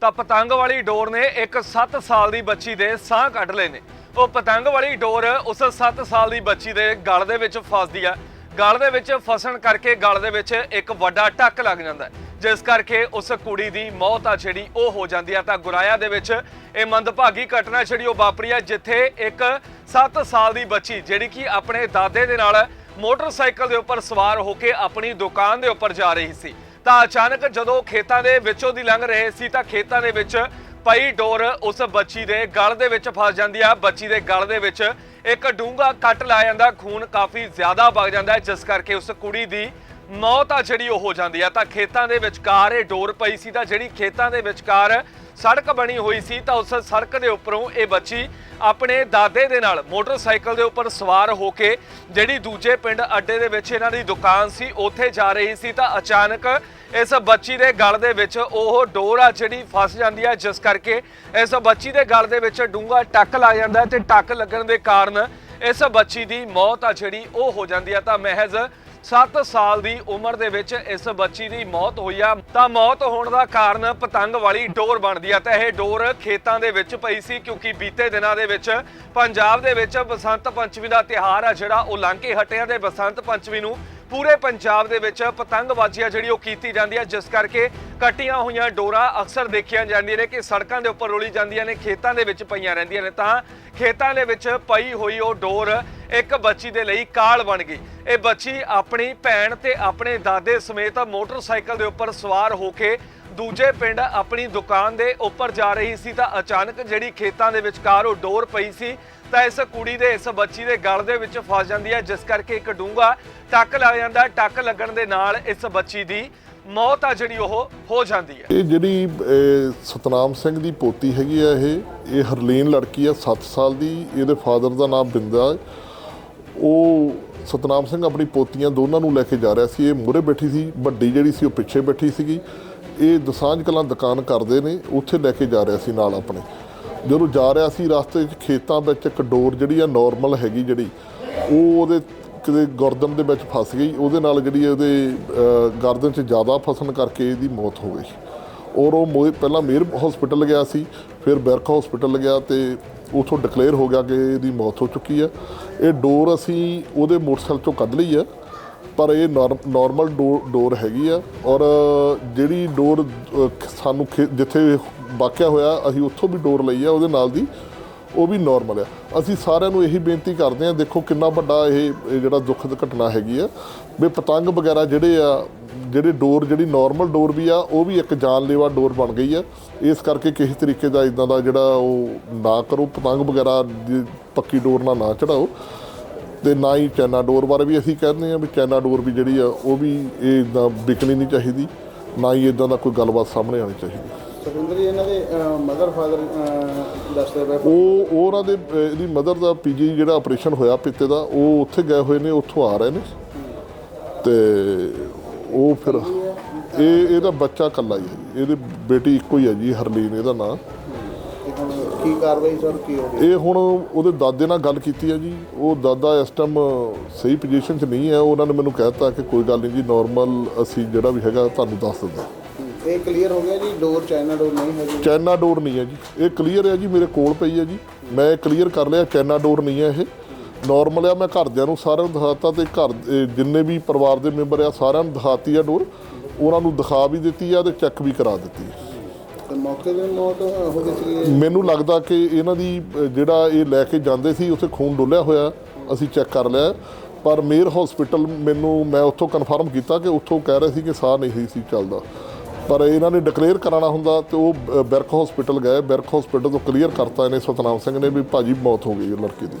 ਤਾਂ ਪਤੰਗ ਵਾਲੀ ਡੋਰ ਨੇ ਇੱਕ 7 ਸਾਲ ਦੀ ਬੱਚੀ ਦੇ ਸਾਹ ਕੱਢ ਲਏ ਨੇ। ਉਹ ਪਤੰਗ ਵਾਲੀ ਡੋਰ ਉਸ 7 ਸਾਲ ਦੀ ਬੱਚੀ ਦੇ ਗਲ ਦੇ ਵਿੱਚ ਫਸਦੀ ਆ। ਗਲ ਦੇ ਵਿੱਚ ਫਸਣ ਕਰਕੇ ਗਲ ਦੇ ਵਿੱਚ ਇੱਕ ਵੱਡਾ ਟੱਕ ਲੱਗ ਜਾਂਦਾ ਜਿਸ ਕਰਕੇ ਉਸ ਕੁੜੀ ਦੀ ਮੌਤ ਆ ਜਿਹੜੀ, ਉਹ ਹੋ ਜਾਂਦੀ ਆ। ਤਾਂ ਗੁਰਾਇਆ ਦੇ ਵਿੱਚ ਇਹ ਮੰਦਭਾਗੀ ਘਟਨਾ ਜਿਹੜੀ ਉਹ ਵਾਪਰੀ ਆ, ਜਿੱਥੇ ਇੱਕ 7 ਸਾਲ ਦੀ ਬੱਚੀ, ਜਿਹੜੀ ਕਿ ਆਪਣੇ ਦਾਦੇ ਦੇ ਨਾਲ ਮੋਟਰਸਾਈਕਲ ਦੇ ਉੱਪਰ ਸਵਾਰ ਹੋ ਕੇ ਆਪਣੀ ਦੁਕਾਨ ਦੇ ਉੱਪਰ ਜਾ ਰਹੀ ਸੀ। ਤਾਂ ਅਚਾਨਕ ਜਦੋਂ ਖੇਤਾਂ ਦੇ ਵਿੱਚੋਂ ਦੀ ਲੰਘ ਰਹੇ ਸੀ ਤਾਂ ਖੇਤਾਂ ਦੇ ਵਿੱਚ ਪਈ ਡੋਰ ਉਸ ਬੱਚੀ ਦੇ ਗਲ ਦੇ ਵਿੱਚ ਫਸ ਜਾਂਦੀ ਆ। ਬੱਚੀ ਦੇ ਗਲ ਦੇ ਵਿੱਚ ਇੱਕ ਡੂੰਘਾ ਕੱਟ ਲਾ ਜਾਂਦਾ। ਖੂਨ ਕਾਫੀ ਜ਼ਿਆਦਾ ਵਗ ਜਾਂਦਾ ਜਿਸ ਕਰਕੇ ਉਸ ਕੁੜੀ ਦੀ ਮੌਤ ਆ ਜਿਹੜੀ ਉਹ ਹੋ ਜਾਂਦੀ ਆ। ਤਾਂ ਖੇਤਾਂ ਦੇ ਵਿਚਕਾਰ ਇਹ ਡੋਰ ਪਈ ਸੀ ਤਾਂ ਜਿਹੜੀ ਖੇਤਾਂ ਦੇ ਵਿਚਕਾਰ ਸੜਕ ਬਣੀ ਹੋਈ ਸੀ ਤਾਂ ਉਸ ਸੜਕ ਦੇ ਉੱਪਰੋਂ ਇਹ ਬੱਚੀ ਆਪਣੇ ਦਾਦੇ ਦੇ ਨਾਲ ਮੋਟਰਸਾਈਕਲ ਦੇ ਉੱਪਰ ਸਵਾਰ ਹੋ ਕੇ ਜਿਹੜੀ ਦੂਜੇ ਪਿੰਡ ਅੱਡੇ ਦੇ ਵਿੱਚ ਇਹਨਾਂ ਦੀ ਦੁਕਾਨ ਸੀ, ਉੱਥੇ ਜਾ ਰਹੀ ਸੀ ਤਾਂ ਅਚਾਨਕ ਇਸ ਬੱਚੀ ਦੇ ਗਲ ਦੇ ਵਿੱਚ ਉਹ ਡੋਰ ਆ ਜਿਹੜੀ ਫਸ ਜਾਂਦੀ ਹੈ ਜਿਸ ਕਰਕੇ ਇਸ ਬੱਚੀ ਦੇ ਗਲ ਦੇ ਵਿੱਚ ਡੂੰਘਾ ਟੱਕ ਲੱਗ ਜਾਂਦਾ ਹੈ ਤੇ ਟੱਕ ਲੱਗਣ ਦੇ ਕਾਰਨ ਇਸ ਬੱਚੀ ਦੀ ਮੌਤ ਆ ਜਿਹੜੀ, ਉਹ ਹੋ ਜਾਂਦੀ ਹੈ ਤਾਂ ਮਹਿਜ਼ 7 ਸਾਲ ਦੀ ਉਮਰ ਦੇ ਵਿੱਚ ਇਸ ਬੱਚੀ ਦੀ ਮੌਤ ਹੋਈ ਆ। ਤਾਂ ਮੌਤ ਹੋਣ ਦਾ ਕਾਰਨ ਪਤੰਗ ਵਾਲੀ ਡੋਰ ਬਣਦੀ ਆ। ਤਾਂ ਇਹ ਡੋਰ ਖੇਤਾਂ ਦੇ ਵਿੱਚ ਪਈ ਸੀ, ਕਿਉਂਕਿ ਬੀਤੇ ਦਿਨਾਂ ਦੇ ਵਿੱਚ ਪੰਜਾਬ ਦੇ ਵਿੱਚ ਬਸੰਤ ਪੰਚਮੀ ਦਾ ਤਿਹਾਰ ਆ ਜਿਹੜਾ, ਉਹ ਲੰਘ ਕੇ ਹਟਿਆ ਤੇ ਬਸੰਤ ਪੰਚਮੀ ਨੂੰ ਪੂਰੇ ਪੰਜਾਬ ਦੇ ਵਿੱਚ ਪਤੰਗਬਾਜ਼ੀ ਆ ਜਿਹੜੀ ਉਹ ਕੀਤੀ ਜਾਂਦੀ ਹੈ ਜਿਸ ਕਰਕੇ ਕੱਟੀਆਂ ਹੋਈਆਂ ਡੋਰਾਂ ਅਕਸਰ ਦੇਖੀਆਂ ਜਾਂਦੀਆਂ ਨੇ ਕਿ ਸੜਕਾਂ ਦੇ ਉੱਪਰ ਰੋਲੀ ਜਾਂਦੀਆਂ ਨੇ, ਖੇਤਾਂ ਦੇ ਵਿੱਚ ਪਈਆਂ ਰਹਿੰਦੀਆਂ ਨੇ। ਤਾਂ ਖੇਤਾਂ ਦੇ ਵਿੱਚ ਪਈ ਹੋਈ ਉਹ ਡੋਰ ਇੱਕ ਬੱਚੀ ਦੇ ਲਈ ਕਾਲ ਬਣ ਗਈ। ਇਹ ਬੱਚੀ ਆਪਣੀ ਭੈਣ ਤੇ ਆਪਣੇ ਦਾਦੇ ਸਮੇਤ ਮੋਟਰਸਾਈਕਲ ਦੇ ਉੱਪਰ ਸਵਾਰ ਹੋ ਕੇ ਦੂਜੇ ਪਿੰਡ ਆਪਣੀ ਦੁਕਾਨ ਦੇ ਉੱਪਰ ਜਾ ਰਹੀ ਸੀ। ਤਾਂ ਅਚਾਨਕ ਜਿਹੜੀ ਖੇਤਾਂ ਦੇ ਵਿਚਕਾਰ ਉਹ ਡੋਰ ਪਈ ਸੀ। ਤਾਂ ਇਸ ਕੁੜੀ ਦੇ, ਇਸ ਬੱਚੀ ਦੇ ਗਲ ਦੇ ਵਿੱਚ ਫਸ ਜਾਂਦੀ ਹੈ, ਜਿਸ ਕਰਕੇ ਇੱਕ ਡੂੰਗਾ ਟੱਕ ਲੱਗ ਜਾਂਦਾ, ਟੱਕ ਲੱਗਣ ਦੇ ਨਾਲ ਇਸ ਬੱਚੀ ਦੀ ਮੌਤ ਆ ਜਿਹੜੀ ਉਹ ਹੋ ਜਾਂਦੀ ਹੈ। ਇਹ ਜਿਹੜੀ ਸਤਨਾਮ ਸਿੰਘ ਦੀ ਪੋਤੀ ਹੈਗੀ ਆ ਇਹ ਇਹ ਹਰਲੀਨ ਲੜਕੀ ਆ 7 ਸਾਲ ਦੀ, ਇਹਦੇ ਫਾਦਰ ਦਾ ਨਾਮ ਬਿੰਦਾ। ਉਹ ਸਤਨਾਮ ਸਿੰਘ ਆਪਣੀ ਪੋਤੀਆਂ ਦੋਨਾਂ ਨੂੰ ਲੈ ਕੇ ਜਾ ਰਿਹਾ ਸੀ, ਇਹ ਮੂਹਰੇ ਬੈਠੀ ਸੀ, ਵੱਡੀ ਜਿਹੜੀ ਸੀ ਉਹ ਪਿੱਛੇ ਬੈਠੀ ਸੀਗੀ। ਇਹ ਦਸਾਂਝ ਕਲਾਂ ਦੁਕਾਨ ਕਰਦੇ ਨੇ, ਉੱਥੇ ਲੈ ਕੇ ਜਾ ਰਿਹਾ ਸੀ ਨਾਲ ਆਪਣੇ। ਜਦੋਂ ਜਾ ਰਿਹਾ ਸੀ ਰਸਤੇ 'ਚ ਖੇਤਾਂ ਵਿੱਚ ਇੱਕ ਡੋਰ ਜਿਹੜੀ ਆ ਨਾਰਮਲ ਹੈਗੀ ਜਿਹੜੀ, ਉਹ ਉਹਦੇ ਕਿਤੇ ਗਰਦਨ ਦੇ ਵਿੱਚ ਫਸ ਗਈ। ਉਹਦੇ ਨਾਲ ਜਿਹੜੀ ਉਹਦੇ ਗਰਦਨ 'ਚ ਜ਼ਿਆਦਾ ਫਸਣ ਕਰਕੇ ਇਹਦੀ ਮੌਤ ਹੋ ਗਈ। ਔਰ ਉਹ ਮੋਏ ਪਹਿਲਾਂ ਮੇਰ ਹਸਪੀਟਲ ਗਿਆ ਸੀ, ਫਿਰ ਬਰਕ ਹਸਪੀਟਲ ਗਿਆ ਤੇ ਉਥੋਂ ਡਿਕਲੇਅਰ ਹੋ ਗਿਆ ਕਿ ਇਹਦੀ ਮੌਤ ਹੋ ਚੁੱਕੀ ਹੈ ਇਹ ਡੋਰ ਅਸੀਂ ਉਹਦੇ ਮੋਟਰਸਾਈਕਲ ਚੋਂ ਕੱਢ ਲਈ ਆ। ਪਰ ਇਹ ਨਾਰਮਲ ਡੋਰ ਹੈਗੀ ਆ ਔਰ ਜਿਹੜੀ ਡੋਰ ਸਾਨੂੰ ਖੇ- ਜਿੱਥੇ ਵਾਕਿਆ ਹੋਇਆ, ਅਸੀਂ ਉੱਥੋਂ ਵੀ ਡੋਰ ਲਈ ਆ, ਉਹਦੇ ਨਾਲ ਦੀ ਉਹ ਵੀ ਨਾਰਮਲ ਆ। ਅਸੀਂ ਸਾਰਿਆਂ ਨੂੰ ਇਹੀ ਬੇਨਤੀ ਕਰਦੇ ਆ, ਦੇਖੋ ਕਿੰਨਾ ਵੱਡਾ ਇਹ ਇਹ ਜਿਹੜਾ ਦੁੱਖਦ ਘਟਨਾ ਹੈਗੀ ਆ। ਵੀ ਪਤੰਗ ਵਗੈਰਾ ਜਿਹੜੇ ਆ, ਜਿਹੜੇ ਡੋਰ, ਜਿਹੜੀ ਨਾਰਮਲ ਡੋਰ ਵੀ ਆ, ਉਹ ਵੀ ਇੱਕ ਜਾਨਲੇਵਾ ਡੋਰ ਬਣ ਗਈ ਆ। ਇਸ ਕਰਕੇ ਕਿਸੇ ਤਰੀਕੇ ਦਾ ਇਦਾਂ ਦਾ ਜਿਹੜਾ ਉਹ ਨਾ ਕਰੋ, ਪਤੰਗ ਵਗੈਰਾ ਦੀ ਪੱਕੀ ਡੋਰ ਨਾਲ ਨਾ ਚੜਾਓ। ਤੇ ਨਾ ਹੀ ਚਾਈਨਾ ਡੋਰ ਬਾਰੇ ਵੀ ਅਸੀਂ ਕਹਿੰਦੇ ਆ ਵੀ ਚਾਈਨਾ ਡੋਰ ਵੀ ਜਿਹੜੀ ਆ ਉਹ ਵੀ ਇਹ ਇਦਾਂ ਵਿਕਣੀ ਨਹੀਂ ਚਾਹੀਦੀ ਨਾ ਹੀ ਇਦਾਂ ਦਾ ਕੋਈ ਗੱਲਬਾਤ ਸਾਹਮਣੇ ਆਣੀ ਚਾਹੀਦੀ। ਸੁਖਵਿੰਦਰ ਜੀ ਇਹਨਾਂ ਦੇ ਮਦਰ ਫਾਦਰ ਦੱਸਦੇ ਪਏ ਉਹ ਉਹ ਉਹਨਾਂ ਦੇ ਇਹਦੀ ਮਦਰ ਦਾ ਪੀਜੀ ਜਿਹੜਾ ਆਪਰੇਸ਼ਨ ਹੋਇਆ ਪਿੱਤੇ ਦਾ ਉਹ ਉੱਥੇ ਗਏ ਹੋਏ ਨੇ ਉੱਥੋਂ ਆ ਰਹੇ ਨੇ। ਤੇ ਉਹ ਫਿਰ ਇਹ ਇਹਦਾ ਬੱਚਾ ਇਕੱਲਾ ਹੀ ਹੈ ਜੀ। ਇਹਦੀ ਬੇਟੀ ਇੱਕੋ ਹੀ ਹੈ ਜੀ ਹਰਲੀਨ ਇਹਦਾ ਨਾਂ। ਤੇ ਹੁਣ ਕੀ ਕਾਰਵਾਈ ਸਰ ਕੀ ਹੋ ਰਹੀ ਇਹ ਹੁਣ ਉਹਦੇ ਦਾਦੇ ਨਾਲ ਗੱਲ ਕੀਤੀ ਹੈ ਜੀ। ਉਹ ਦਾਦਾ ਇਸ ਟਾਈਮ ਸਹੀ ਪੋਜੀਸ਼ਨ 'ਚ ਨਹੀਂ ਹੈ। ਉਹਨਾਂ ਨੇ ਮੈਨੂੰ ਕਹਿਤਾ ਕਿ ਕੋਈ ਗੱਲ ਨਹੀਂ ਜੀ ਨਾਰਮਲ ਅਸੀਂ ਜਿਹੜਾ ਵੀ ਹੈਗਾ ਤੁਹਾਨੂੰ ਦੱਸ ਦਿੰਦੇ ਹਾਂ। ਇਹ ਕਲੀਅਰ ਹੋ ਗਿਆ ਜੀ ਡੋਰ ਚਾਈਨਾ ਡੋਰ ਨਹੀਂ ਹੈਗੀ? ਚਾਈਨਾ ਡੋਰ ਨਹੀਂ ਹੈ ਜੀ। ਇਹ ਕਲੀਅਰ ਹੈ ਜੀ ਮੇਰੇ ਕੋਲ ਪਈ ਹੈ ਜੀ। ਮੈਂ ਕਲੀਅਰ ਕਰ ਲਿਆ ਚਾਈਨਾ ਡੋਰ ਨਹੀਂ ਹੈ ਇਹ। ਨਾਰਮਲ ਆ ਮੈਂ ਘਰਦਿਆਂ ਨੂੰ ਸਾਰਿਆਂ ਨੂੰ ਦਿਖਾਤਾ ਤੇ ਘਰ ਇਹ ਜਿੰਨੇ ਵੀ ਪਰਿਵਾਰ ਦੇ ਮੈਂਬਰ ਆ ਸਾਰਿਆਂ ਨੂੰ ਦਿਖਾਤੀ ਆ ਡੋਰ ਉਹਨਾਂ ਨੂੰ ਦਿਖਾ ਵੀ ਦਿੱਤੀ ਆ ਤੇ ਚੈੱਕ ਵੀ ਕਰਾ ਦਿੱਤੀ ਹੈ ਤੇ ਮੌਕੇ ਤੇ ਮੌਤ ਹੋ ਗਈ ਸੀ ਮੈਨੂੰ ਲੱਗਦਾ ਕਿ ਇਹਨਾਂ ਦੀ ਅ, ਜਿਹੜਾ ਇਹ ਲੈ ਕੇ ਜਾਂਦੇ ਸੀ ਉੱਥੇ ਖੂਨ ਡੋਲਿਆ ਹੋਇਆ ਅਸੀਂ ਚੈੱਕ ਕਰ ਲਿਆ। ਪਰ ਮੇਰ ਹਸਪੀਟਲ ਮੈਨੂੰ ਮੈਂ ਉੱਥੋਂ ਕਨਫਰਮ ਕੀਤਾ ਕਿ ਉੱਥੋਂ ਕਹਿ ਰਹੇ ਸੀ ਕਿ ਸਾਹ ਨਹੀਂ ਸੀ ਚੱਲਦਾ। ਪਰ ਇਹਨਾਂ ਨੇ ਡਿਕਲੇਅਰ ਕਰਾਉਣਾ ਹੁੰਦਾ ਤੇ ਉਹ ਅ, ਬਿਰਕ ਹਸਪੀਟਲ ਗਏ। ਬਿਰਕ ਹਸਪੀਟਲ ਤੋਂ ਕਲੀਅਰ ਕਰਤਾ ਇਹਨੇ ਸਤਨਾਮ ਸਿੰਘ ਨੇ ਵੀ ਭਾਜੀ ਮੌਤ ਹੋ ਗਈ ਹੈ ਲੜਕੇ ਦੀ।